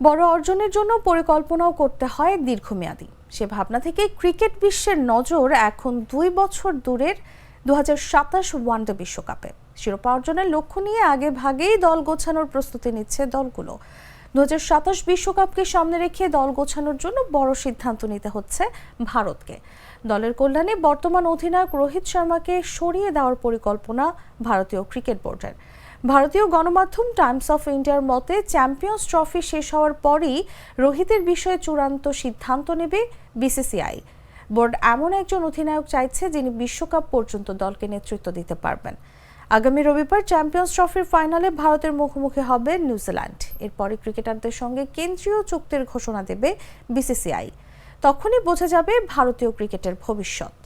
বড় অর্জনের জন্য পরিকল্পনাও করতে হয় দীর্ঘমেয়াদী। সে ভাবনা থেকে ক্রিকেট বিশ্বের নজর এখন দুই বছর দূরের দু সাতাশ ওয়ানডে বিশ্বকাপে। শিরোপা অর্জনের লক্ষ্য নিয়ে আগে ভাগেই দল গোছানোর প্রস্তুতি নিচ্ছে দলগুলো। দু সাতাশ বিশ্বকাপকে সামনে রেখে দল গোছানোর জন্য বড় সিদ্ধান্ত নিতে হচ্ছে ভারতকে। দলের কল্যাণে বর্তমান অধিনায়ক রোহিত শর্মাকে সরিয়ে দেওয়ার পরিকল্পনা ভারতীয় ক্রিকেট বোর্ডের। ভারতীয় গণমাধ্যম টাইমস অফ ইন্ডিয়ার মতে চ্যাম্পিয়ন্স ট্রফি শেষ হওয়ার পরই রোহিতের বিষয়ে চূড়ান্ত সিদ্ধান্ত নেবে বিসিসিআই। বোর্ড এমন একজন অধিনায়ক চাইছে যিনি বিশ্বকাপ পর্যন্ত দলকে নেতৃত্ব দিতে পারবেন। আগামী রবিবার চ্যাম্পিয়ন্স ট্রফির ফাইনালে ভারতের মুখোমুখি হবে নিউজিল্যান্ড। এরপরে ক্রিকেটারদের সঙ্গে কেন্দ্রীয় চুক্তির ঘোষণা দেবে বিসিসিআই। তখনই বোঝা যাবে ভারতীয় ক্রিকেটের ভবিষ্যৎ।